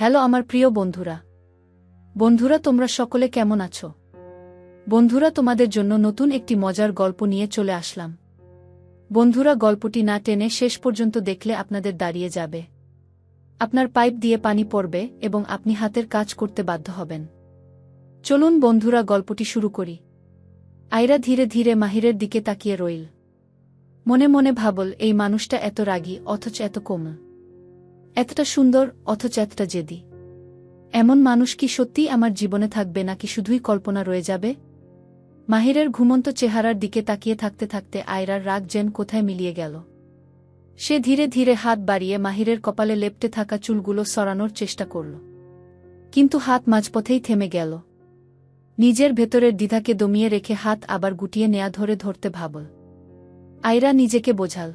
Hello আমার প্রিয় বন্ধুরা। বন্ধুরা, তোমরা সকলে কেমন আছো? বন্ধুরা, তোমাদের জন্য নতুন একটি মজার গল্প নিয়ে চলে আসলাম। বন্ধুরা, গল্পটি না টেনে শেষ পর্যন্ত দেখলে আপনাদের দাঁড়িয়ে যাবে। আপনার পাইপ দিয়ে পানি পড়বে এবং আপনি হাতের কাজ করতে বাধ্য হবেন। চলুন বন্ধুরা, গল্পটি শুরু করি। আয়রা ধীরে ধীরে মাহিরের দিকে তাকিয়ে রইল। মনে মনে ভাবল, এই মানুষটা এত রাগী, অথচ এত কোমল। এতটা সুন্দর, অথচ এতটা জেদি। এমন মানুষ কি সত্যিই আমার জীবনে থাকবে নাকি শুধুই কল্পনা রয়ে যাবে? মাহিরের ঘুমন্ত চেহারার দিকে তাকিয়ে থাকতে থাকতে আয়রার রাগ যেন কোথায় মিলিয়ে গেল। সে ধীরে ধীরে হাত বাড়িয়ে মাহিরের কপালে লেপটে থাকা চুলগুলো সরানোর চেষ্টা করল। কিন্তু হাত মাঝপথেই থেমে গেল। নিজের ভেতরের দ্বিধাকে দমিয়ে রেখে হাত আবার গুটিয়ে নেয়া ধরে ধরতে ভাবল। আয়রা নিজেকে বোঝাল।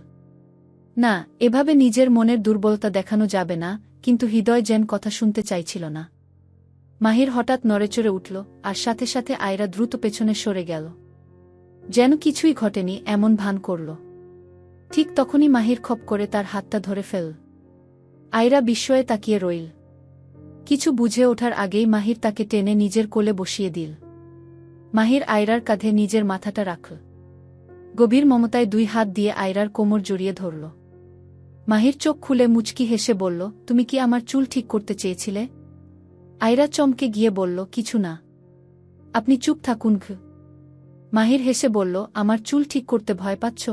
না, এভাবে নিজের মনের দুর্বলতা দেখানো যাবে না, কিন্তু হৃদয় যেন কথা শুনতে চাইছিল না। মাহির হঠাৎ নড়েচড়ে উঠল, আর সাথে সাথে আয়রা দ্রুত পেছনে সরে গেল। যেন কিছুই ঘটেনি, এমন ভান করল। ঠিক তখনই মাহির খপ করে তার হাতটা ধরে ফেল। আয়রা বিস্ময়ে তাকিয়ে রইল। কিছু বুঝে ওঠার আগেই মাহির তাকে টেনে নিজের কোলে বসিয়ে দিল। মাহির আয়রার কাঁধে নিজের মাথাটা রাখল। গভীর মমতায় দুই হাত দিয়ে আয়রার কোমর জড়িয়ে ধরল। মাহির চোখ খুলে মুচকি হেসে বলল, তুমি কি আমার চুল ঠিক করতে চেয়েছিলে? আয়রা চমকে গিয়ে বলল, কিছু না। আপনি চুপ থাকুন ঘ। মাহির হেসে বলল, আমার চুল ঠিক করতে ভয় পাচ্ছ?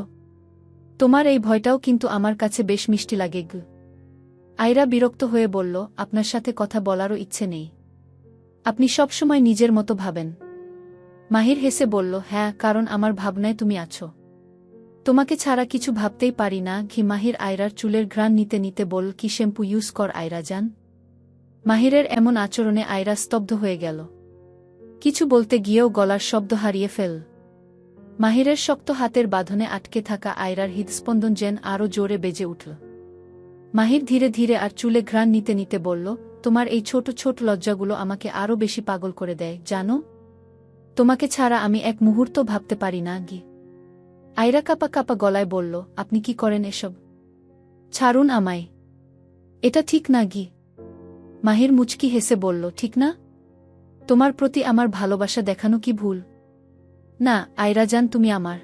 তোমার এই ভয়টাও কিন্তু আমার কাছে বেশ মিষ্টি লাগে গ আয়রা বিরক্ত হয়ে বলল, আপনার সাথে কথা বলারও ইচ্ছে নেই। আপনি সবসময় নিজের মতো ভাবেন। মাহির হেসে বলল হ্যাঁ কারণ আমার ভাবনায় তুমি আছো। তোমাকে ছাড়া কিছু ভাবতেই পারি না, ঘি মাহির আয়রার চুলের ঘ্রাণ নিতে নিতে বল, কি শ্যাম্পু ইউজ কর আয়রা যান মাহিরের এমন আচরণে আয়রা স্তব্ধ হয়ে গেল। কিছু বলতে গিয়েও গলার শব্দ হারিয়ে ফেল। মাহিরের শক্ত হাতের বাঁধনে আটকে থাকা আয়রার হৃদস্পন্দন যেন আরও জোরে বেজে উঠল। মাহির ধীরে ধীরে আর চুলে ঘ্রাণ নিতে নিতে বলল, তোমার এই ছোট ছোট লজ্জাগুলো আমাকে আরও বেশি পাগল করে দেয়, জানো? তোমাকে ছাড়া আমি এক মুহূর্ত ভাবতে পারি না গি আয়রা কাপা কাপা গলায় বলল, আপনি কি করেন এসব? ছাড়ুন আমায়। এটা ঠিক না, গি মাহির মুচকি হেসে বলল, ঠিক না? তোমার প্রতি আমার ভালোবাসা দেখানো কি ভুল? না আয়রা যান, তুমি আমার।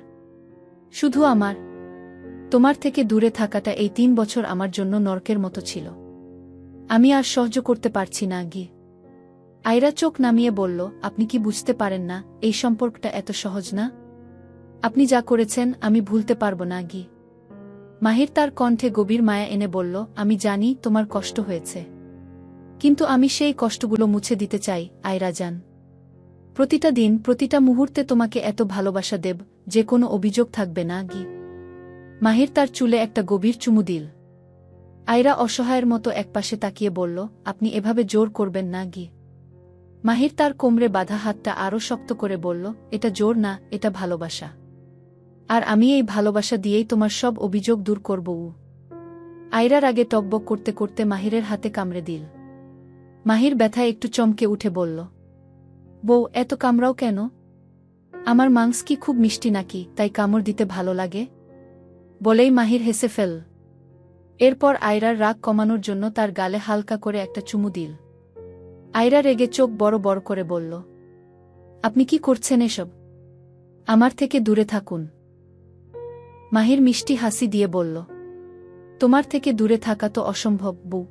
শুধু আমার। তোমার থেকে দূরে থাকাটা এই তিন বছর আমার জন্য নরকের মতো ছিল। আমি আর সহ্য করতে পারছি না, গি। আয়রা চোখ নামিয়ে বলল, আপনি কি বুঝতে পারেন না, এই সম্পর্কটা এত সহজ না? আপনি যা করেছেন, আমি ভুলতে পারব না, গি। মাহির তার কণ্ঠে গভীর মায়া এনে বলল, আমি জানি তোমার কষ্ট হয়েছে। কিন্তু আমি সেই কষ্টগুলো মুছে দিতে চাই, আয়রা যান প্রতিটা দিন, প্রতিটা মুহূর্তে তোমাকে এত ভালোবাসা দেব, যে কোনো অভিযোগ থাকবে না, গি। মাহির তার চুলে একটা গভীর চুমু দিল। আয়রা অসহায়ের মতো একপাশে তাকিয়ে বলল, আপনি এভাবে জোর করবেন না, গি। মাহির তার কোমরে বাঁধা হাতটা আরও শক্ত করে বলল, এটা জোর না, এটা ভালোবাসা। আর আমি এই ভালোবাসা দিয়েই তোমার সব অভিযোগ দূর করব। উ আয়রার আগে টকবক করতে করতে মাহিরের হাতে কামড়ে দিল। মাহির ব্যথায় একটু চমকে উঠে বলল, বউ, এত কামড়াও কেন? আমার মাংস কি খুব মিষ্টি নাকি, তাই কামড় দিতে ভালো লাগে? বলেই মাহির হেসে ফেল। এরপর আয়রার রাগ কমানোর জন্য তার গালে হালকা করে একটা চুমু দিল। আয়রা রেগে চোখ বড় বড় করে বলল, আপনি কি করছেন এসব? আমার থেকে দূরে থাকুন। মাহির মিষ্টি হাসি দিয়ে বলল, তোমার থেকে দূরে থাকা তো অসম্ভব, বউ।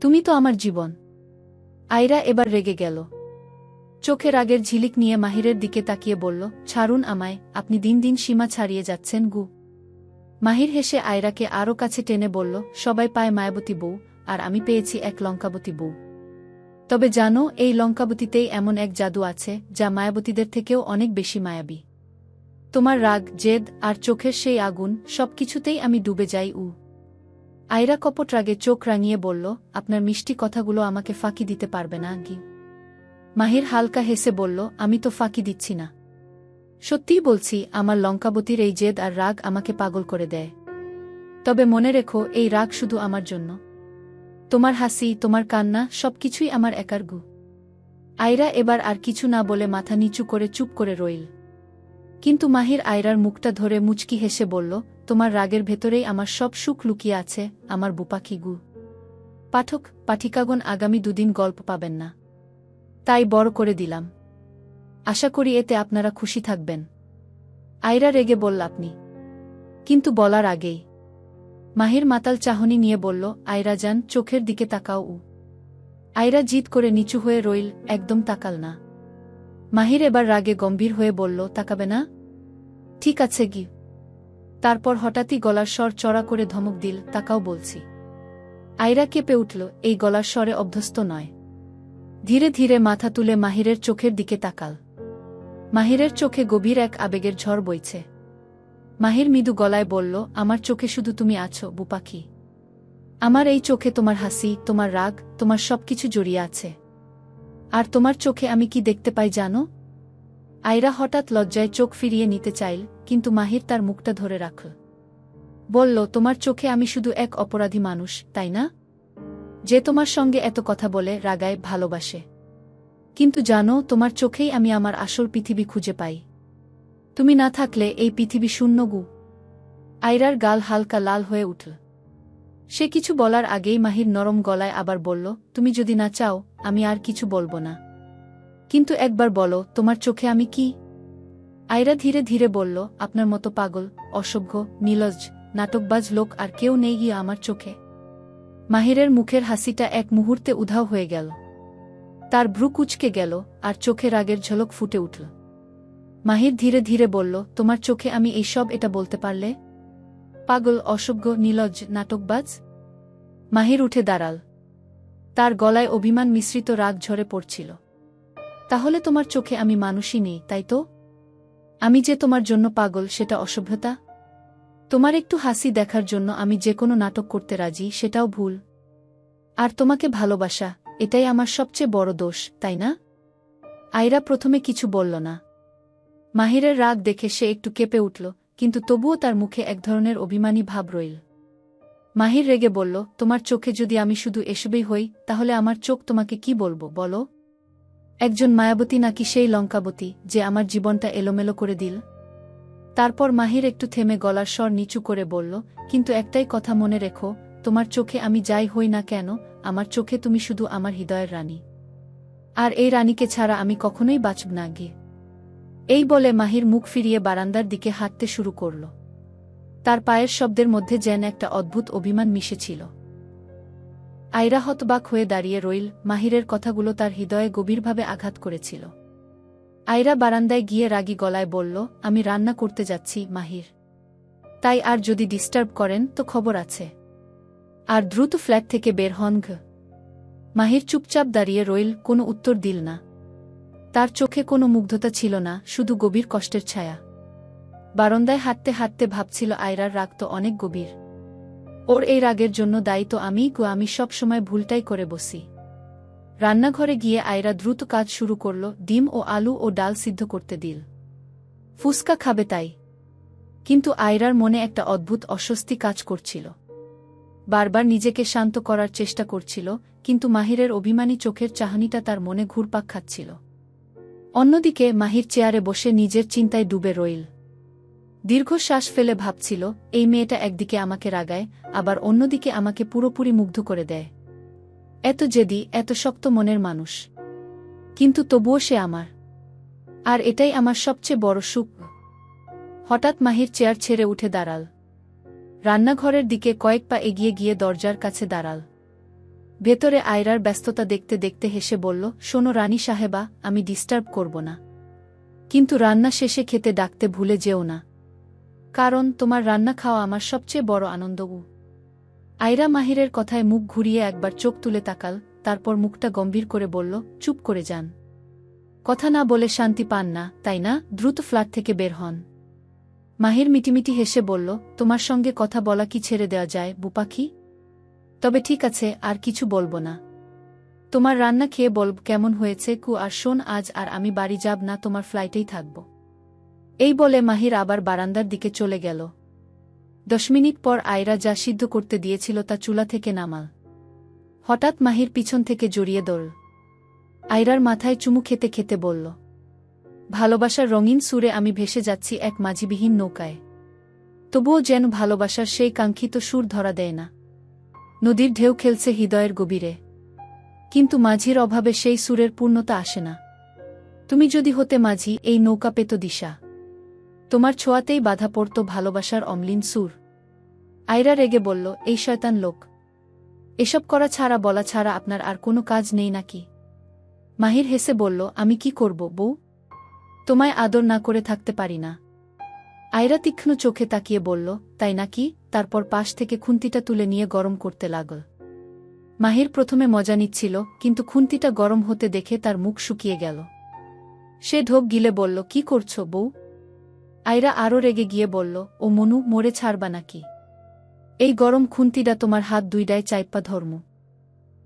তুমি তো আমার জীবন আয়রা এবার রেগে গেল। চোখে রাগের ঝিলিক নিয়ে মাহিরের দিকে তাকিয়ে বলল, ছাড়ুন আমায়, আপনি দিন দিন সীমা ছাড়িয়ে যাচ্ছেন, গু মাহির হেসে আয়রাকে আরও কাছে টেনে বলল, সবাই পায় মায়াবতী বউ, আর আমি পেয়েছি এক লঙ্কাবতী বউ। তবে জানো, এই লঙ্কাবতীতেই এমন এক জাদু আছে, যা মায়াবতীদের থেকেও অনেক বেশি মায়াবী। তোমার রাগ, জেদ আর চোখের সেই আগুন, সবকিছুতেই আমি ডুবে যাই, উ। আয়রা কপট রাগে চোখ রাঙিয়ে বলল, আপনার মিষ্টি কথাগুলো আমাকে ফাঁকি দিতে পারবে না গি মাহির হালকা হেসে বলল, আমি তো ফাঁকি দিচ্ছি না। সত্যিই বলছি, আমার লঙ্কাবতীর এই জেদ আর রাগ আমাকে পাগল করে দেয়। তবে মনে রেখো, এই রাগ শুধু আমার জন্য। তোমার হাসি, তোমার কান্না, সবকিছুই আমার একার, গু। আয়রা এবার আর কিছু না বলে মাথা নিচু করে চুপ করে রইল। কিন্তু মাহির আয়রার মুখটা ধরে মুচকি হেসে বলল, তোমার রাগের ভেতরেই আমার সব সুখ লুকিয়ে আছে, আমার বুপাকি গু? পাঠক, পাঠিকাগণ আগামী দুদিন গল্প পাবেন না। তাই বড় করে দিলাম। আশা করি এতে আপনারা খুশি থাকবেন। আয়রা রেগে বলল, আপনি? কিন্তু বলার আগেই। মাহির মাতাল চাহনি নিয়ে বলল, আয়রা যান, চোখের দিকে তাকাও উ। আয়রা জিদ করে নিচু হয়ে রইল, একদম তাকাল না। মাহির এবার রাগে গম্ভীর হয়ে বলল, তাকাবে না। ঠিক আছে গি। তারপর হঠাৎই গলার স্বর চড়া করে ধমক দিল, তাকাও বলছি। আয়রা কেঁপে উঠল, এই গলার স্বরে অভ্যস্ত নয়। ধীরে ধীরে মাথা তুলে মাহিরের চোখের দিকে তাকাল। মাহিরের চোখে গভীর এক আবেগের ঝড় বইছে। মাহির মৃদু গলায় বলল, আমার চোখে শুধু তুমি আছো, বুপাখি। আমার এই চোখে তোমার হাসি, তোমার রাগ, তোমার সবকিছু জড়িয়ে আছে। আর তোমার চোখে আমি কি দেখতে পাই জানো? আয়রা হঠাৎ লজ্জায় চোখ ফিরিয়ে নিতে চাইল, কিন্তু মাহির তার মুখটা ধরে রাখল বলল, তোমার চোখে আমি শুধু এক অপরাধী মানুষ, তাই না? যে তোমার সঙ্গে এত কথা বলে, রাগায়, ভালোবাসে। কিন্তু জানো, তোমার চোখেই আমি আমার আসল পৃথিবী খুঁজে পাই। তুমি না থাকলে এই পৃথিবী শূন্য গু। আয়রার গাল হালকা লাল হয়ে উঠল। সে কিছু বলার আগেই মাহির নরম গলায় আবার বলল, তুমি যদি না চাও, আমি আর কিছু বলব না। কিন্তু একবার বলো, তোমার চোখে আমি কি? আয়রা ধীরে ধীরে বলল, আপনার মতো পাগল, অসভ্য, নীলজ, নাটকবাজ লোক আর কেউ নেই গিয়ে আমার চোখে। মাহিরের মুখের হাসিটা এক মুহূর্তে উধাও হয়ে গেল। তার ভ্রু কুচকে গেল আর চোখে রাগের ঝলক ফুটে উঠল। মাহির ধীরে ধীরে বলল, তোমার চোখে আমি এইসব এটা বলতে পারলে? পাগল, অসভ্য, নীলজ, নাটকবাজ? মাহির উঠে দাঁড়াল। তার গলায় অভিমান মিশ্রিত রাগ ঝরে পড়ছিল। তাহলে তোমার চোখে আমি মানুষই নেই, তাই তো? আমি যে তোমার জন্য পাগল, সেটা অসভ্যতা? তোমার একটু হাসি দেখার জন্য আমি যে কোনো নাটক করতে রাজি, সেটাও ভুল। আর তোমাকে ভালোবাসা, এটাই আমার সবচেয়ে বড় দোষ, তাই না? আয়রা প্রথমে কিছু বলল না। মাহিরের রাগ দেখে সে একটু কেঁপে উঠল। কিন্তু তবুও তার মুখে এক ধরনের অভিমানী ভাব রইল। মাহির রেগে বলল, তোমার চোখে যদি আমি শুধু এসবেই হই, তাহলে আমার চোখ তোমাকে কি বলব, বলো? একজন মায়াবতী নাকি সেই লঙ্কাবতী যে আমার জীবনটা এলোমেলো করে দিল? তারপর মাহির একটু থেমে গলার স্বর নিচু করে বলল, কিন্তু একটাই কথা মনে রেখো, তোমার চোখে আমি যাই হই না কেন, আমার চোখে তুমি শুধু আমার হৃদয়ের রানী। আর এই রানীকে ছাড়া আমি কখনোই বাঁচব না গিয়ে এই বলে মাহির মুখ ফিরিয়ে বারান্দার দিকে হাঁটতে শুরু করল। তার পায়ের শব্দের মধ্যে যেন একটা অদ্ভুত অভিমান মিশেছিল। আয়রা হতবাক হয়ে দাঁড়িয়ে রইল, মাহিরের কথাগুলো তার হৃদয়ে গভীরভাবে আঘাত করেছিল। আয়রা বারান্দায় গিয়ে রাগী গলায় বলল, আমি রান্না করতে যাচ্ছি, মাহির। তাই আর যদি ডিস্টার্ব করেন, তো খবর আছে। আর দ্রুত ফ্ল্যাট থেকে বের হন ঘ। মাহির চুপচাপ দাঁড়িয়ে রইল, কোনো উত্তর দিল না। তার চোখে কোনো মুগ্ধতা ছিল না, শুধু গভীর কষ্টের ছায়া। বারন্দায় হাঁটতে হাঁটতে ভাবছিল আয়রার রাগ তো অনেক গভীর। ওর এই রাগের জন্য দায়ী তো আমি, গো, আমি সব সময় ভুলটাই করে বসি। রান্নাঘরে গিয়ে আয়রা দ্রুত কাজ শুরু করল, ডিম ও আলু ও ডাল সিদ্ধ করতে দিল। ফুসকা খাবে তাই। কিন্তু আয়রার মনে একটা অদ্ভুত অস্বস্তি কাজ করছিল। বারবার নিজেকে শান্ত করার চেষ্টা করছিল, কিন্তু মাহিরের অভিমানী চোখের চাহনিটা তার মনে ঘুরপাক খাচ্ছিল। অন্যদিকে মাহির চেয়ারে বসে নিজের চিন্তায় ডুবে রইল। দীর্ঘশ্বাস ফেলে ভাবছিল, এই মেয়েটা একদিকে আমাকে রাগায়, আবার অন্যদিকে আমাকে পুরোপুরি মুগ্ধ করে দেয়। এত জেদি, এত শক্ত মনের মানুষ। কিন্তু তবুও সে আমার। আর এটাই আমার সবচেয়ে বড় সুখ। হঠাৎ মাহির চেয়ার ছেড়ে উঠে দাঁড়াল। রান্নাঘরের দিকে কয়েক পা এগিয়ে গিয়ে দরজার কাছে দাঁড়াল। ভেতরে আয়রার ব্যস্ততা দেখতে দেখতে হেসে বলল, শোনো রানী সাহেবা, আমি ডিস্টার্ব করব না। কিন্তু রান্না শেষে খেতে ডাকতে ভুলে যেও না। কারণ তোমার রান্না খাওয়া আমার সবচেয়ে বড় আনন্দ উ আয়রা মাহিরের কথায় মুখ ঘুরিয়ে একবার চোখ তুলে তাকাল, তারপর মুখটা গম্ভীর করে বলল, চুপ করে যান। কথা না বলে শান্তি পান না, তাই না? দ্রুত ফ্ল্যাট থেকে বের হন। মাহির মিটিমিটি হেসে বলল, তোমার সঙ্গে কথা বলা কি ছেড়ে দেওয়া যায়, বুপাখি? তবে ঠিক আছে, আর কিছু বলব না। তোমার রান্না খেয়ে বলব কেমন হয়েছে কু, আর শোন, আজ আর আমি বাড়ি যাব না, তোমার ফ্লাইটেই থাকব। এই বলে মাহির আবার বারান্দার দিকে চলে গেল। দশ মিনিট পর আয়রা যা সিদ্ধ করতে দিয়েছিল তা চুলা থেকে নামাল। হঠাৎ মাহির পিছন থেকে জড়িয়ে দৌড় আয়রার মাথায় চুমু খেতে খেতে বলল, ভালোবাসার রঙিন সুরে আমি ভেসে যাচ্ছি এক মাঝিবিহীন নৌকায়। তবুও যেন ভালোবাসার সেই কাঙ্ক্ষিত সুর ধরা দেয় না। নদীর ঢেউ খেলছে হৃদয়ের গভীরে। কিন্তু মাঝির অভাবে সেই সুরের পূর্ণতা আসে না। তুমি যদি হতে মাঝি, এই নৌকা পেত দিশা। তোমার ছোঁয়াতেই বাধা পড়ত ভালোবাসার অমলিন সুর। আয়রা রেগে বলল, এই শয়তান লোক। এসব করা ছাড়া, বলা ছাড়া আপনার আর কোনো কাজ নেই নাকি? মাহির হেসে বলল, আমি কি করব বউ? তোমায় আদর না করে থাকতে পারি না। আয়রা তীক্ষ্ণ চোখে তাকিয়ে বলল, তাই নাকি? তারপর পাশ থেকে খুন্তিটা তুলে নিয়ে গরম করতে লাগল। মাহির প্রথমে মজা নিচ্ছিল, কিন্তু খুন্তিটা গরম হতে দেখে তার মুখ শুকিয়ে গেল। সে ঢোক গিলে বলল, কি করছ বউ? আয়রা আরও রেগে গিয়ে বলল, ও মনু, মরে ছাড়বা নাকি? এই গরম খুন্তিটা তোমার হাত দুইডায় চাইপা ধর্ম।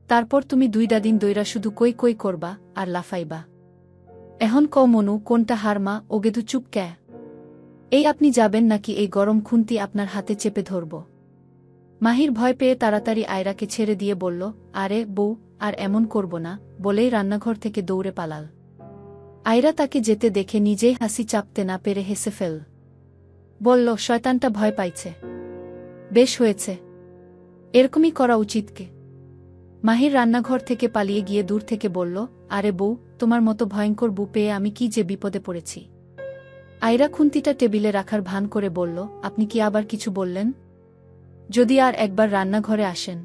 তারপর তুমি দুইডা দিন দইরা শুধু কই কই করবা আর লাফাইবা। এখন ক মনু, কোনটা হারমা ওগেদু চুপ ক্যা? এই আপনি যাবেন নাকি এই গরম খুন্তি আপনার হাতে চেপে ধরব? মাহির ভয় পেয়ে তাড়াতাড়ি আয়রাকে ছেড়ে দিয়ে বলল, আরে, বউ, আর এমন করব না, বলেই রান্নাঘর থেকে দৌড়ে পালাল। আয়রা তাকে যেতে দেখে নিজেই হাসি চাপতে না পেরে হেসে ফেল। বলল, শয়তানটা ভয় পাইছে। বেশ হয়েছে। এরকমই করা উচিত কে? মাহির রান্নাঘর থেকে পালিয়ে গিয়ে দূর থেকে বলল, আরে বউ, তোমার মতো ভয়ঙ্কর বু পেয়ে আমি কি যে বিপদে পড়েছি? আয়রা খুন্তিটা টেবিলে রাখার ভান করে বলল, আপনি কি আবার কিছু বললেন? যদি আর একবার রান্নাঘরে আসেন,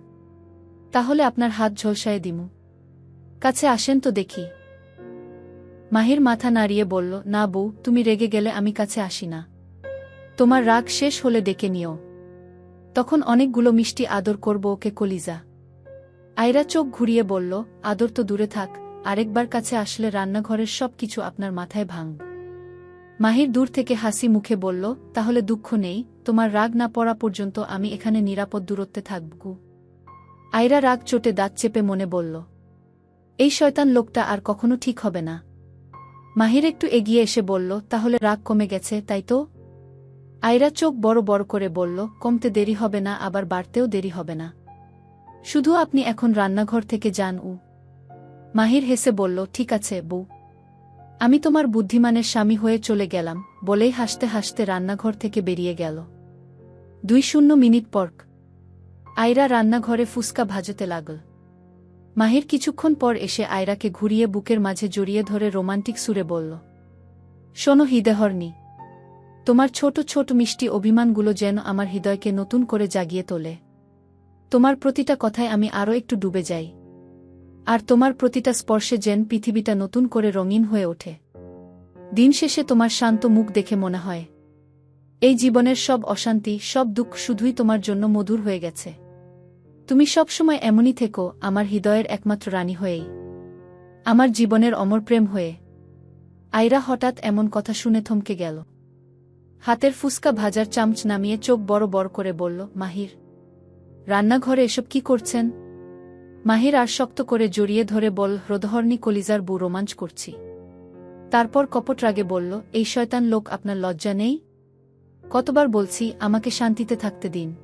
তাহলে আপনার হাত ঝলসায় দিমু। কাছে আসেন তো দেখি। মাহির মাথা নাড়িয়ে বলল, না বউ, তুমি রেগে গেলে আমি কাছে আসি না। তোমার রাগ শেষ হলে ডেকে নিও। তখন অনেকগুলো মিষ্টি আদর করব ওকে কলিজা। আয়রা চোখ ঘুরিয়ে বলল, আদর তো দূরে থাক, আরেকবার কাছে আসলে রান্নাঘরের সব কিছু আপনার মাথায় ভাঙব মাহির দূর থেকে হাসি মুখে বলল, তাহলে দুঃখ নেই, তোমার রাগ না পড়া পর্যন্ত আমি এখানে নিরাপদ দূরত্বে থাকব। আয়রা রাগ চোটে দাঁত চেপে মনে বলল, এই শয়তান লোকটা আর কখনো ঠিক হবে না। মাহির একটু এগিয়ে এসে বলল, তাহলে রাগ কমে গেছে, তাই তো? আয়রা চোখ বড় বড় করে বলল, কমতে দেরি হবে না, আবার বাড়তেও দেরি হবে না। শুধু আপনি এখন রান্নাঘর থেকে যান, উ। মাহির হেসে বলল, ঠিক আছে, বউ। আমি তোমার বুদ্ধিমানের স্বামী হয়ে চলে গেলাম, বলেই হাসতে হাসতে রান্নাঘর থেকে বেরিয়ে গেল। দুই শূন্য মিনিট পর্ক আয়রা রান্নাঘরে ফুসকা ভাজতে লাগল। মাহির কিছুক্ষণ পর এসে আয়রাকে ঘুরিয়ে বুকের মাঝে জড়িয়ে ধরে রোমান্টিক সুরে বলল, শোনো হৃদয়হর্নি তোমার ছোট ছোট মিষ্টি অভিমানগুলো যেন আমার হৃদয়কে নতুন করে জাগিয়ে তোলে। তোমার প্রতিটা কথায় আমি আরও একটু ডুবে যাই। আর তোমার প্রতিটা স্পর্শে যেন পৃথিবীটা নতুন করে রঙিন হয়ে ওঠে। দিন শেষে তোমার শান্ত মুখ দেখে মনে হয়। এই জীবনের সব অশান্তি, সব দুঃখ শুধুই তোমার জন্য মধুর হয়ে গেছে। তুমি সবসময় এমনই থেকো, আমার হৃদয়ের একমাত্র রানী হয়েই। আমার জীবনের অমর প্রেম হয়ে। আয়রা হঠাৎ এমন কথা শুনে থমকে গেল। হাতের ফুসকা ভাজার চামচ নামিয়ে চোখ বড় বড় করে বলল, মাহির, রান্নাঘরে এসব কি করছেন? মাহির আর শক্ত করে জড়িয়ে ধরে বল হ্রদহর্নি কলিজার বু রোমাঞ্চ করছি। তারপর কপট রাগে বলল, এই শয়তান লোক, আপনার লজ্জা নেই? কতবার বলছি, আমাকে শান্তিতে থাকতে দিন।